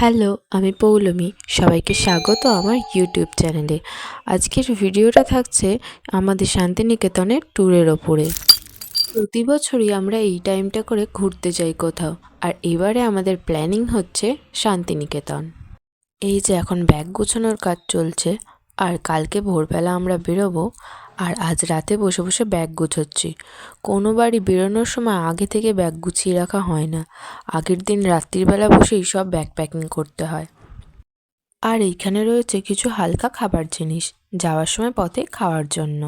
Hello, আমি পৌলমি। সবাইকে স্বাগত আমার ইউটিউব চ্যানেলে। আজকের ভিডিওটা থাকছে আমাদের শান্তিনিকেতনের ট্যুরের ওপরে। প্রতি বছরই আমরা এই টাইমটা করে ঘুরতে যাই কোথাও। আর এবারে আমাদের প্ল্যানিং হচ্ছে শান্তিনিকেতন। এই যে এখন ব্যাগ গোছানোর কাজ চলছে। আর কালকে ভোরবেলা আমরা বেরোবো। আর আজ রাতে বসে বসে ব্যাগ গুছোচ্ছি। কোনো বাড়ি বেরোনোর সময় আগে থেকে ব্যাগ গুছিয়ে রাখা হয় না। আগের দিন রাত্রিবেলা বসেই সব ব্যাগ প্যাকিং করতে হয়। আর এইখানে রয়েছে কিছু হালকা খাবার জিনিস, যাওয়ার সময় পথে খাওয়ার জন্য।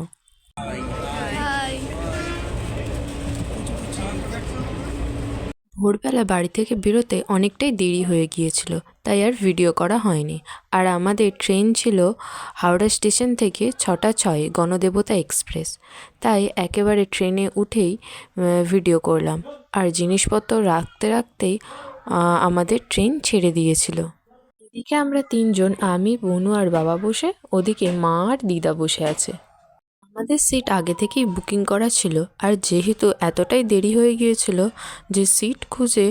ভোরবেলা বাড়ি থেকে বেরোতে অনেকটাই দেরি হয়ে গিয়েছিল, তাই আর ভিডিও করা হয়নি। আর আমাদের ট্রেন ছিল হাওড়া স্টেশন থেকে ছটা ছয়, গণদেবতা এক্সপ্রেস। তাই একেবারে ট্রেনে উঠেই ভিডিও করলাম। আর জিনিসপত্র রাখতে রাখতেই আমাদের ট্রেন ছেড়ে দিয়েছিল। এদিকে আমরা তিনজন, আমি, বনু আর বাবা বসে, ওদিকে মা আর দিদা বসে আছে। আমাদের সিট আগে থেকেই বুকিং করা ছিল, আর যেহেতু এতটাই দেরি হয়ে গিয়েছিল যে সিট খুঁজে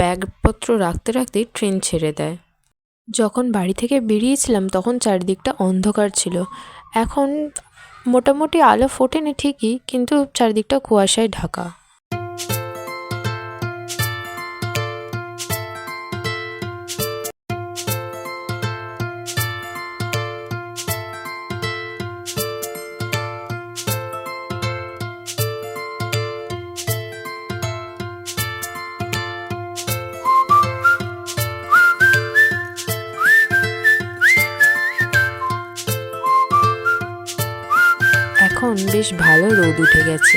ব্যাগপত্র রাখতে রাখতেই ট্রেন ছেড়ে দেয়। যখন বাড়ি থেকে বেরিয়েছিলাম তখন চারিদিকটা অন্ধকার ছিল। এখন মোটামুটি আলো ফোটেনি ঠিকই, কিন্তু চারিদিকটা কুয়াশায় ঢাকা। বেশ ভালো রোদ উঠে গেছে।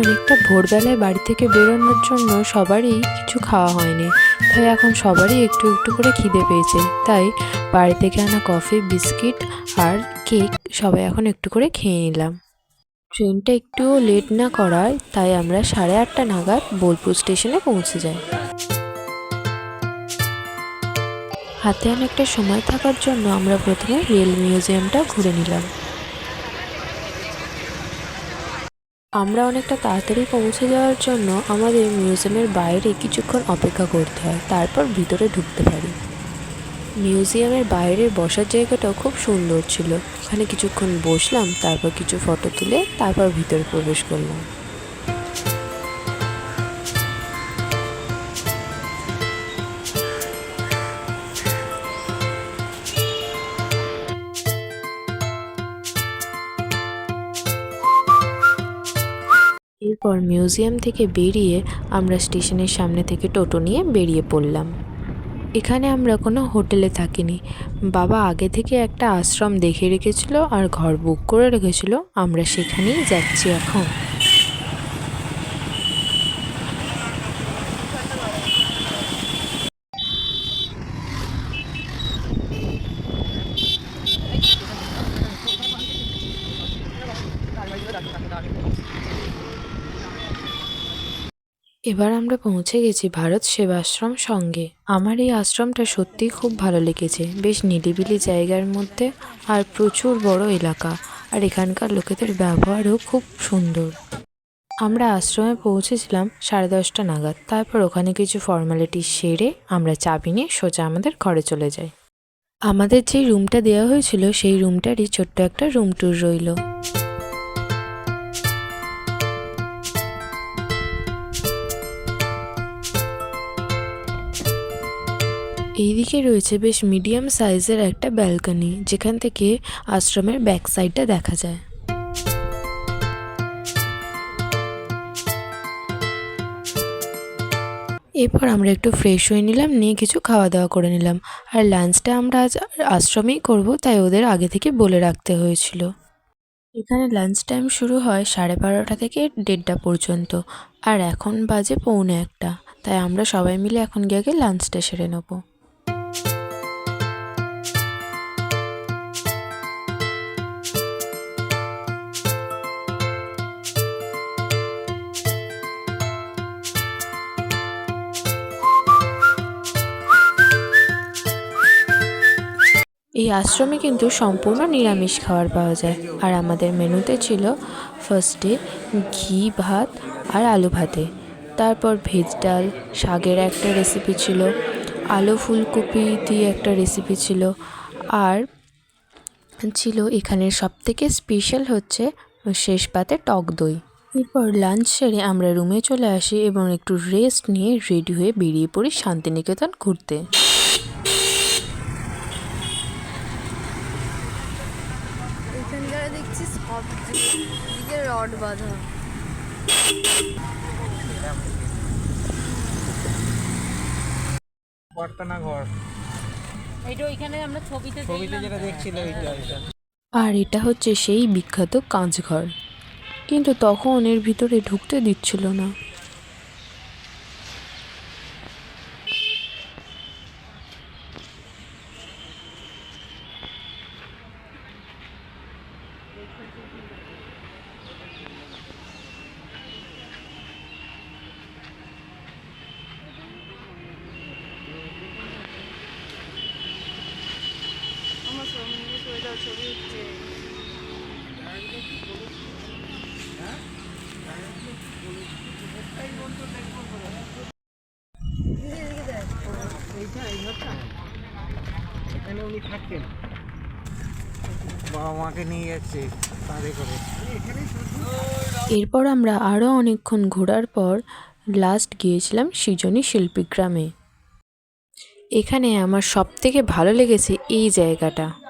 অনেকটা ভোরবেলায় বাড়ি থেকে বেরোনোর জন্য সবারই কিছু খাওয়া হয়নি। তাই এখন সবারই একটু একটু করে খিদে পেয়েছে। তাই বাড়ি থেকে আনা কফি, বিস্কিট আর কেক সবাই এখন একটু করে খেয়ে নিলাম। ট্রেনটা একটুও লেট না করায় তাই আমরা সাড়ে আটটা নাগাদ বোলপুর স্টেশনে পৌঁছে যাই। হাতে অনেকটা সময় থাকার জন্য আমরা প্রথমে রেল মিউজিয়ামটা ঘুরে নিলাম। আমরা অনেকটা তাড়াতাড়ি পৌঁছে যাওয়ার জন্য আমাদের মিউজিয়ামের বাইরে কিছুক্ষণ অপেক্ষা করতে হয়, তারপর ভিতরে ঢুকতে পারি। মিউজিয়ামের বাইরের বসার জায়গাটাও খুব সুন্দর ছিল। ওখানে কিছুক্ষণ বসলাম, তারপর কিছু ফটো তুলে তারপর ভিতরে প্রবেশ করলাম। এরপর মিউজিয়াম থেকে বেরিয়ে আমরা স্টেশনের সামনে থেকে টোটো নিয়ে বেরিয়ে পড়লাম। এখানে আমরা কোনো হোটেলে থাকিনি। বাবা আগে থেকে একটা আশ্রম দেখে রেখেছিল আর ঘর বুক করে রেখেছিল। আমরা সেখানেই যাচ্ছি এখন। এবার আমরা পৌঁছে গেছি ভারত সেবাশ্রম সঙ্গে। আমার এই আশ্রমটা সত্যিই খুব ভালো লেগেছে। বেশ নিরিবিলি জায়গার মধ্যে আর প্রচুর বড় এলাকা। আর এখানকার লোকেদের ব্যবহারও খুব সুন্দর। আমরা আশ্রমে পৌঁছেছিলাম সাড়ে দশটা নাগাদ। তারপর ওখানে কিছু ফর্মালিটি সেরে আমরা চাবি নিয়ে সোজা আমাদের ঘরে চলে যাই। আমাদের যে রুমটা দেওয়া হয়েছিল, সেই রুমটারই ছোট্ট একটা রুম ট্যুর রইল। এইদিকে রয়েছে বেশ মিডিয়াম সাইজের একটা ব্যালকনি, যেখান থেকে আশ্রমের ব্যাক সাইডটা দেখা যায়। এরপর আমরা একটু ফ্রেশ হয়ে নিলাম, নিয়ে কিছু খাওয়া দাওয়া করে নিলাম। আর লাঞ্চটা আমরা আজ আশ্রমেই করব, তাই ওদের আগে থেকে বলে রাখতে হয়েছিল। এখানে লাঞ্চ টাইম শুরু হয় সাড়ে বারোটা থেকে দেড়টা পর্যন্ত, আর এখন বাজে পৌনে একটা, তাই আমরা সবাই মিলে এখন গিয়ে আগে লাঞ্চটা সেরে নেব। এই আশ্রমে কিন্তু সম্পূর্ণ নিরামিষ খাবার পাওয়া যায়। আর আমাদের মেনুতে ছিল ফার্স্টে ঘি, ভাত আর আলু ভাতে। তারপর ভেজ ডাল, শাকের একটা রেসিপি ছিল, আলু ফুলকপি দিয়ে একটা রেসিপি ছিল, আর ছিল এখানের সবথেকে স্পেশাল হচ্ছে শেষ পাতে টক দই। এরপর লাঞ্চ সেরে আমরা রুমে চলে আসি এবং একটু রেস্ট নিয়ে রেডি হয়ে বেরিয়ে পড়ি শান্তিনিকেতন ঘুরতে এখানকার দেখছি সব দিকে রড বাঁধা। বর্তনা ঘর? এইটা ওইখানে আমরা ছবিতে ছবিতে যেটা দেখছিল ওইটা ওইটা আর এটা হচ্ছে সেই বিখ্যাত কাঁচঘর। কিন্তু তখন এর ভিতরে ঢুকতে দিচ্ছিল না। এরপর আমরা আরও অনেকক্ষণ ঘোরার পর লাস্ট গিয়েছিলাম সৃজনী শিল্পী গ্রামে। এখানে আমার সবথেকে ভালো লেগেছে এই জায়গাটা।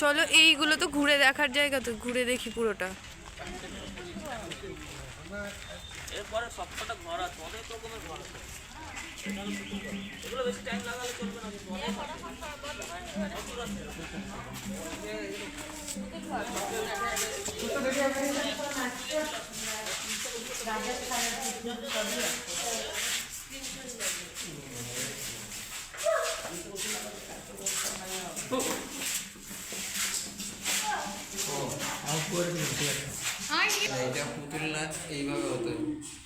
চলো এইগুলো তো ঘুরে দেখার জায়গা তো ঘুরে দেখি পুরোটা। এটা পুতুল নাচ এইভাবে হতো না না এই নাচ আমরা আর নাম তো এই হিন্দি ওই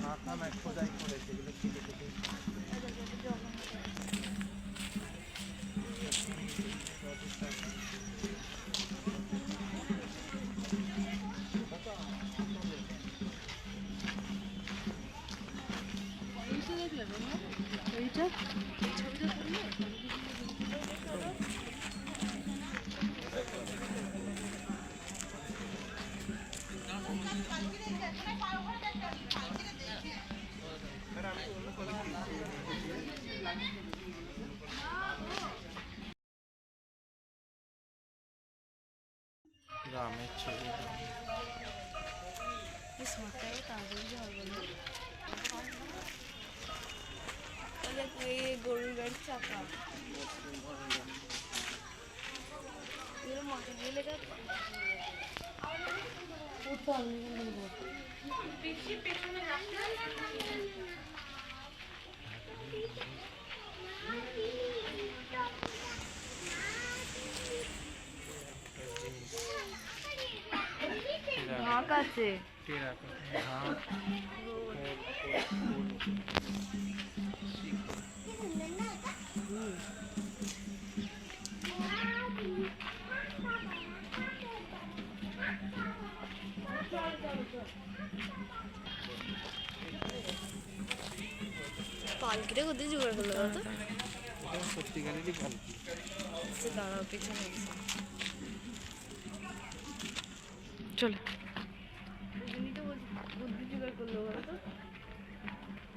গ্রামের ছবি গরুর গাড়ির চাকা এগুলো মাটি দিয়ে 아까지. पालकी रे कधी जुगाड केलं जातं प्रत्येकाने पालकी दादा पेक्षा चल বুদ্ধি জোগাড় তো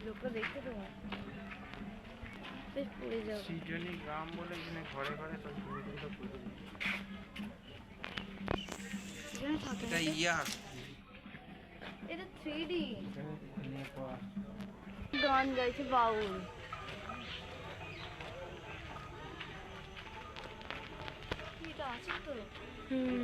লোকটা দেখতে তোমার বেশ পড়ে যাও সৃজনী গ্রাম বলে এখানে ঘরে ঘরে সব করে এটা ইয়া। এটা থ্রি ডি গান গাইছে বাউল। এটা আছে তো। হুম।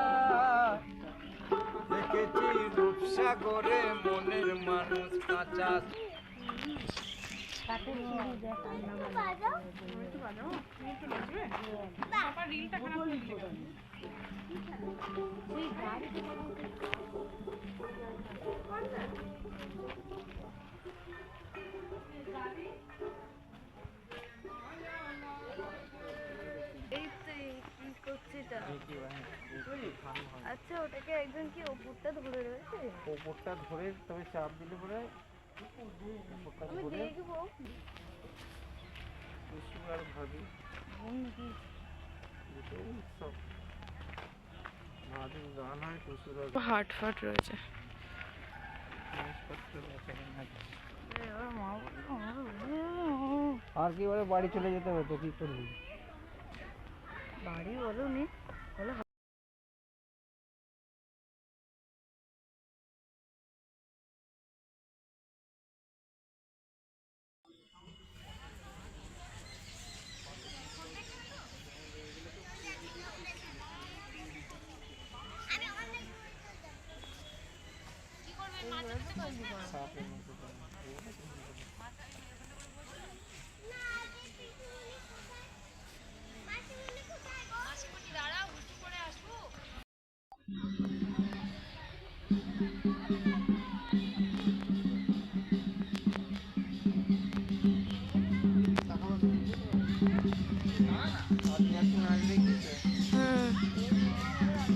রূপসাগরে মনের মানুষ কাঁচা। এই আচ্ছা ওটাকে একজন কি ওপরটা ধরে রয়েছে? ওপরটা ধরে তবে চাপ দিলে পরে আমি ধরে দেখব। টুসু আর ভাবি হাট ফাট রয়েছে। আর কি বলে বাড়ি চলে যেতে হবে তো কি করবি? বাড়ি বলো নি। একটু নাচ দেখিয়েছে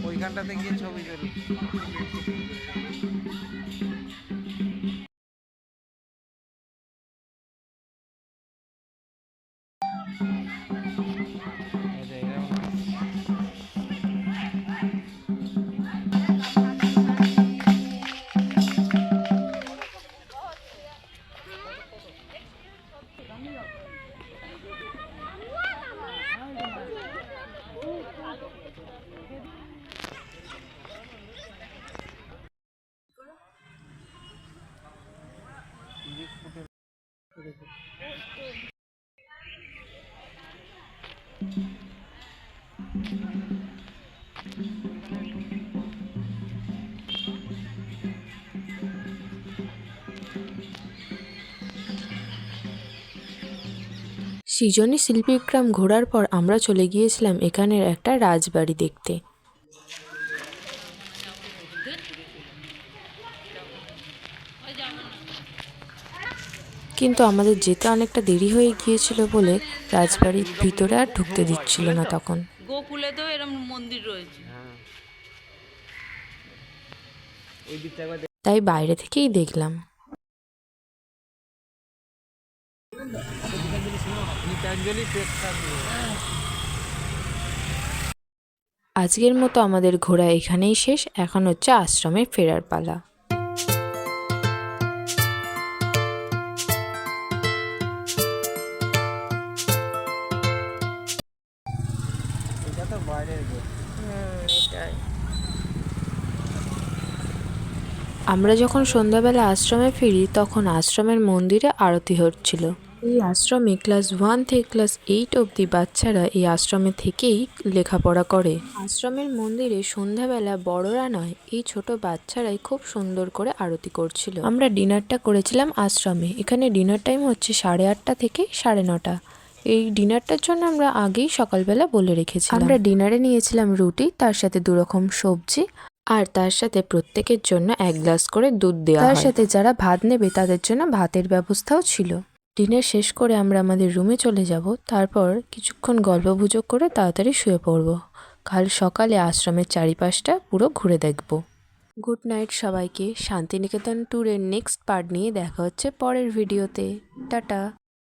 ওইখানটাতে গিয়ে ছবি তুলি। সৃজনী শিল্পীগ্রাম ঘোরার পর আমরা চলে গিয়েছিলাম এখানের একটা রাজবাড়ি দেখতে। কিন্তু আমাদের যেতে অনেকটা দেরি হয়ে গিয়েছিল বলে রাজবাড়ির ভিতরে আর ঢুকতে দিচ্ছিল না তখন। গোকুলেতেও এরকম মন্দির রয়েছে। তাই বাইরে থেকেই দেখলাম। আজকের মতো আমাদের ঘোরা এখানেই শেষ। এখন হচ্ছে আশ্রমে ফেরার পালা। আমরা যখন সন্ধ্যাবেলা আশ্রমে ফিরি, তখন আশ্রমের মন্দিরে আরতি হচ্ছিল। এই আশ্রমে ক্লাস ওয়ান থেকে ক্লাস এইট অবধি বাচ্চারা এই আশ্রমে থেকেই লেখাপড়া করে। আশ্রমের মন্দিরে সন্ধ্যাবেলা বড়রা নয়, এই ছোট বাচ্চারাই খুব সুন্দর করে আরতি করছিল। আমরা ডিনারটা করেছিলাম আশ্রমে। এখানে ডিনার টাইম হচ্ছে সাড়ে আটটা থেকে সাড়ে নটা। এই ডিনারটার জন্য আমরা আগেই সকালবেলা বলে রেখেছি আমরা ডিনারে নিয়েছিলাম রুটি তার সাথে দু রকম সবজি আর তার সাথে প্রত্যেকের জন্য এক গ্লাস করে দুধ দেওয়া তার সাথে যারা ভাত নেবে তাদের জন্য ভাতের ব্যবস্থাও ছিল। ডিনার শেষ করে আমরা আমাদের রুমে চলে যাব তারপর কিছুক্ষণ গল্পগুজব করে তাড়াতাড়ি শুয়ে পড়ব। কাল সকালে আশ্রমের চারিপাশটা পুরো ঘুরে দেখব। গুড নাইট সবাইকে শান্তিনিকেতন ট্যুরের নেক্সট পার্ট নিয়ে দেখা হচ্ছে পরের ভিডিওতে। টাটা।